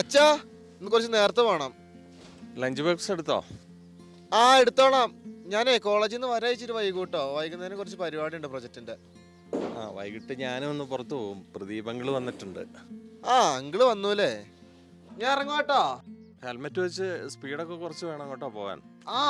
അച്ഛാ ഇന്ന് കുറച്ച് നേരത്തെ വേണം ലഞ്ച് ബോക്സ് എടുത്തോ? ആ എടുത്തോണം ഞാനേ കോളേജിൽ നിന്ന് വരയച്ചിട്ട് വൈകൂട്ടോ. വൈകുന്നേരം കുറച്ച് പരിപാടി ഉണ്ട് പ്രൊജക്ടിന്റെ ആ വൈകിട്ട് ഞാനും ഒന്ന് പുറത്തു പോകും പ്രദീപ് പ്രദീപങ്ങൾ വന്നിട്ടുണ്ട്. ആ അങ്കിൾ വന്നൂലേ? ഞാൻ ഇറങ്ങുവാട്ടോ. ഹെൽമെറ്റ് വെച്ച് സ്പീഡൊക്കെ കുറച്ച് വേണം കേട്ടോ പോകാൻ. ആ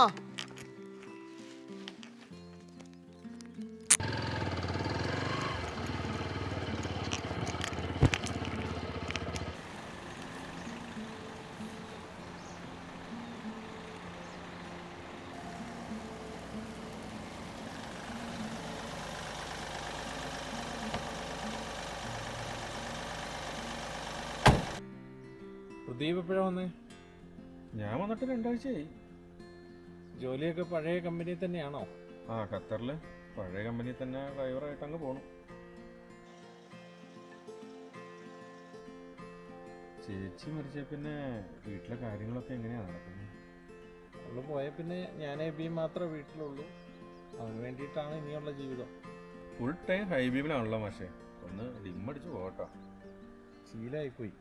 പ്രദീപ് എപ്പോഴാ വന്നേ? ഞാൻ വന്നിട്ട് രണ്ടാഴ്ചയായി. ജോലിയൊക്കെ പഴയ കമ്പനിയിൽ തന്നെയാണോ? ആ ഖത്തറിൽ പഴയ കമ്പനിയിൽ തന്നെ ഡ്രൈവറായിട്ട് അങ്ങ് പോണു. ചേച്ചി മരിച്ച പിന്നെ വീട്ടിലെ കാര്യങ്ങളൊക്കെ എങ്ങനെയാ നടക്കുന്നത് അവൾ പോയ പിന്നെ ഞാൻ എബിയും മാത്രമേ വീട്ടിലുള്ളൂ. അവന് വേണ്ടിയിട്ടാണ് ഇനിയുള്ള ജീവിതം. ഫുൾ ടൈം ഹൈ ബീമിലാണല്ലോ മാഷേ. ഒന്ന് ഡിമ്മടിച്ച് പോകട്ടോ. ശീലമായിപ്പോയി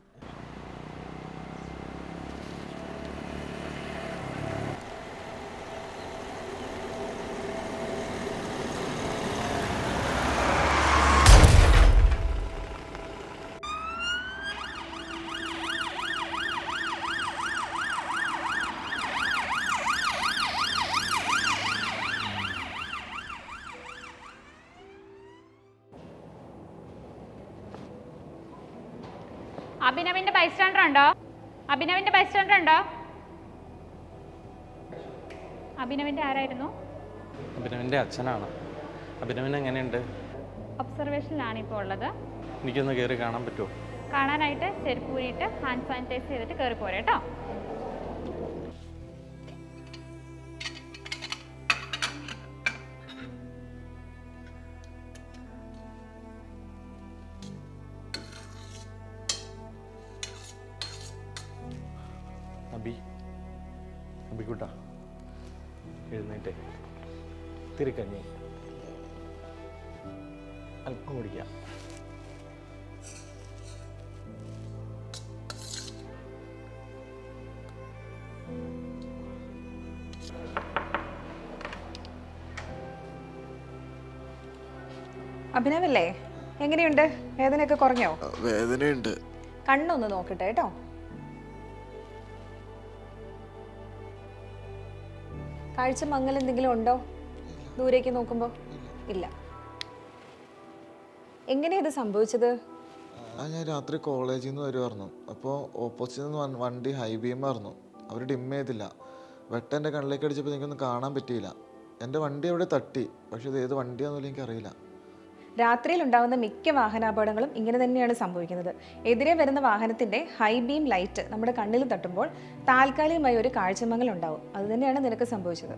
അഭിനവിന്റെ ബൈസ്റ്റാൻഡർ ഉണ്ടോ? അഭിനവിന്റെ ബൈസ്റ്റാൻഡർ ഉണ്ടോ? അഭിനവിന്റെ ആരായിരുന്നു? അഭിനവിന്റെ അച്ഛനാണ്. അഭിനവൻ എങ്ങനെയുണ്ട്? ഒബ്സർവേഷനിലാണ് ഇപ്പോൾ ഉള്ളത്. എനിക്കൊന്ന് കയറി കാണാൻ പറ്റുമോ? കാണാനായിട്ട് ചെരുപ്പ് കൂടിയിട്ട് ഹാൻഡ് സാനിറ്റൈസ് ചെയ്തിട്ട് കയറി പോരെ അബി. അബിക്കുട്ട. എഴുന്നേറ്റേ. തിരിക്കഞ്ഞി. അല്പം കുടിക്കാം. അഭിനവല്ലേ? എങ്ങനെയുണ്ട്? വേദനയൊക്കെ കുറഞ്ഞോ? വേദനയുണ്ട്. കണ്ണൊന്ന് നോക്കട്ടെ കേട്ടോ. കാഴ്ച മങ്ങൽ എന്തെങ്കിലും ഉണ്ടോ? ദൂരേക്ക് നോക്കുമ്പോൾ ഇല്ല. എങ്ങനെയാ ഇത് സംഭവിച്ചത്? ആ ഞാൻ രാത്രി കോളേജിൽ നിന്ന് വരുമായിരുന്നു അപ്പോൾ ഓപ്പോസിറ്റ് നിന്ന് വണ്ടി ഹൈ ബീമായിരുന്നു അവർ ഡിം ചെയ്തില്ല. വെട്ട എന്റെ കണ്ണിലേക്ക് അടിച്ചപ്പോൾ എനിക്കൊന്നും കാണാൻ പറ്റിയില്ല. എന്റെ വണ്ടി അവിടെ തട്ടി. പക്ഷേ ഇത് ഏത് വണ്ടിയാണെന്നില്ല എനിക്കറിയില്ല. രാത്രിയിൽ ഉണ്ടാകുന്ന മിക്ക വാഹനാപകടങ്ങളും ഇങ്ങനെ തന്നെയാണ് സംഭവിക്കുന്നത്. എതിരെ വരുന്ന വാഹനത്തിന്റെ ഹൈ ബീം ലൈറ്റ് നമ്മുടെ കണ്ണിൽ തട്ടുമ്പോൾ താൽക്കാലികമായി ഒരു കാഴ്ചമങ്ങൽ ഉണ്ടാവും. അത് തന്നെയാണ് നിനക്ക് സംഭവിച്ചത്.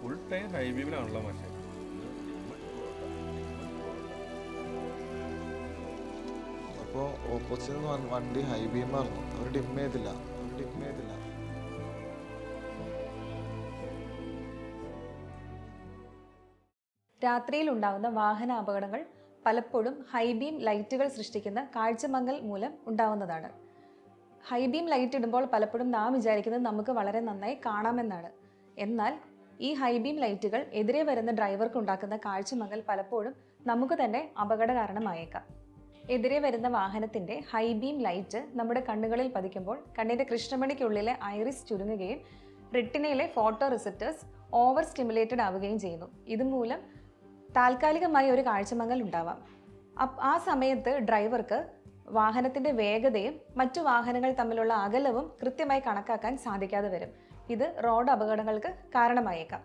ഫുൾ ടൈം ഹൈ ബീമിലാണല്ലോ മാഷേ അപ്പോൾ ഓപ്പോസിറ്റ് വണ്ടി ഹൈ ബീമായിരുന്നു അവർ ഡിം ചെയ്തില്ല. അവർ ഡിം ചെയ്തില്ല. രാത്രിയിൽ ഉണ്ടാകുന്ന വാഹന അപകടങ്ങൾ പലപ്പോഴും ഹൈബീം ലൈറ്റുകൾ സൃഷ്ടിക്കുന്ന കാഴ്ചമങ്ങൽ മൂലം ഉണ്ടാവുന്നതാണ്. ഹൈബീം ലൈറ്റ് ഇടുമ്പോൾ പലപ്പോഴും നാം വിചാരിക്കുന്നത് നമുക്ക് വളരെ നന്നായി കാണാമെന്നാണ്. എന്നാൽ ഈ ഹൈബീം ലൈറ്റുകൾ എതിരെ വരുന്ന ഡ്രൈവർക്ക് ഉണ്ടാക്കുന്ന കാഴ്ചമങ്ങൽ പലപ്പോഴും നമുക്ക് തന്നെ അപകട കാരണമായേക്കാം. എതിരെ വരുന്ന വാഹനത്തിന്റെ ഹൈബീം ലൈറ്റ് നമ്മുടെ കണ്ണുകളിൽ പതിക്കുമ്പോൾ കണ്ണിന്റെ കൃഷ്ണമണിക്കുള്ളിലെ ഐറിസ് ചുരുങ്ങുകയും റെട്ടിനയിലെ ഫോട്ടോ റിസപ്റ്റേഴ്സ് ഓവർ സ്റ്റിമുലേറ്റഡ് ആവുകയും ചെയ്യുന്നു. ഇതുമൂലം താൽക്കാലികമായി ഒരു കാഴ്ചമങ്ങൽ ഉണ്ടാവാം. ആ സമയത്ത് ഡ്രൈവർക്ക് വാഹനത്തിന്റെ വേഗതയും മറ്റു വാഹനങ്ങൾ തമ്മിലുള്ള അകലവും കൃത്യമായി കണക്കാക്കാൻ സാധിക്കാതെ വരും. ഇത് റോഡ് അപകടങ്ങൾക്ക് കാരണമായേക്കാം.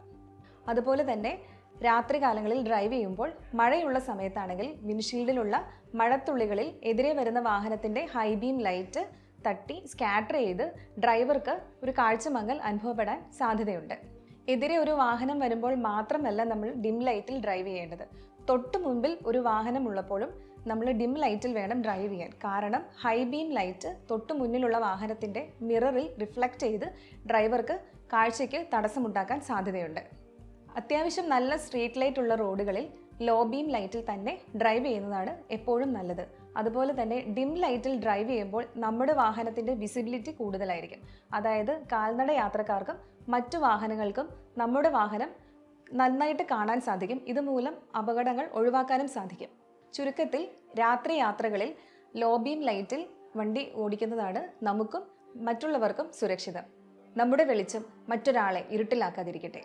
അതുപോലെ തന്നെ രാത്രി കാലങ്ങളിൽ ഡ്രൈവ് ചെയ്യുമ്പോൾ മഴയുള്ള സമയത്താണെങ്കിൽ വിൻഷീൽഡിലുള്ള മഴത്തുള്ളികളിൽ എതിരെ വരുന്ന വാഹനത്തിന്റെ ഹൈബീം ലൈറ്റ് തട്ടി സ്കാറ്റർ ചെയ്ത് ഡ്രൈവർക്ക് ഒരു കാഴ്ചമങ്ങൽ അനുഭവപ്പെടാൻ സാധ്യതയുണ്ട്. എതിരെ ഒരു വാഹനം വരുമ്പോൾ മാത്രമല്ല നമ്മൾ ഡിം ലൈറ്റിൽ ഡ്രൈവ് ചെയ്യേണ്ടത്. തൊട്ട് മുൻപിൽ ഒരു വാഹനം ഉള്ളപ്പോഴും നമ്മൾ ഡിം ലൈറ്റിൽ വേണം ഡ്രൈവ് ചെയ്യാൻ. കാരണം ഹൈ ബീം ലൈറ്റ് തൊട്ട് മുന്നിലുള്ള വാഹനത്തിന്റെ മിററിൽ റിഫ്ലക്റ്റ് ചെയ്ത് ഡ്രൈവർക്ക് കാഴ്ചയ്ക്ക് തടസ്സമുണ്ടാക്കാൻ സാധ്യതയുണ്ട്. അത്യാവശ്യം നല്ല സ്ട്രീറ്റ് ലൈറ്റ് ഉള്ള റോഡുകളിൽ ലോ ബീം ലൈറ്റിൽ തന്നെ ഡ്രൈവ് ചെയ്യുന്നതാണ് എപ്പോഴും നല്ലത്. അതുപോലെ തന്നെ ഡിം ലൈറ്റിൽ ഡ്രൈവ് ചെയ്യുമ്പോൾ നമ്മുടെ വാഹനത്തിന്റെ വിസിബിലിറ്റി കൂടുതലായിരിക്കും. അതായത് കാൽനട യാത്രക്കാർക്കും മറ്റു വാഹനങ്ങൾക്കും നമ്മുടെ വാഹനം നന്നായിട്ട് കാണാൻ സാധിക്കും. ഇതുമൂലം അപകടങ്ങൾ ഒഴിവാക്കാനും സാധിക്കും. ചുരുക്കത്തിൽ രാത്രി യാത്രകളിൽ ലോ ബീം ലൈറ്റിൽ വണ്ടി ഓടിക്കുന്നതാണ് നമുക്കും മറ്റുള്ളവർക്കും സുരക്ഷിതം. നമ്മുടെ വെളിച്ചം മറ്റൊരാളെ ഇരുട്ടിലാക്കാതിരിക്കട്ടെ.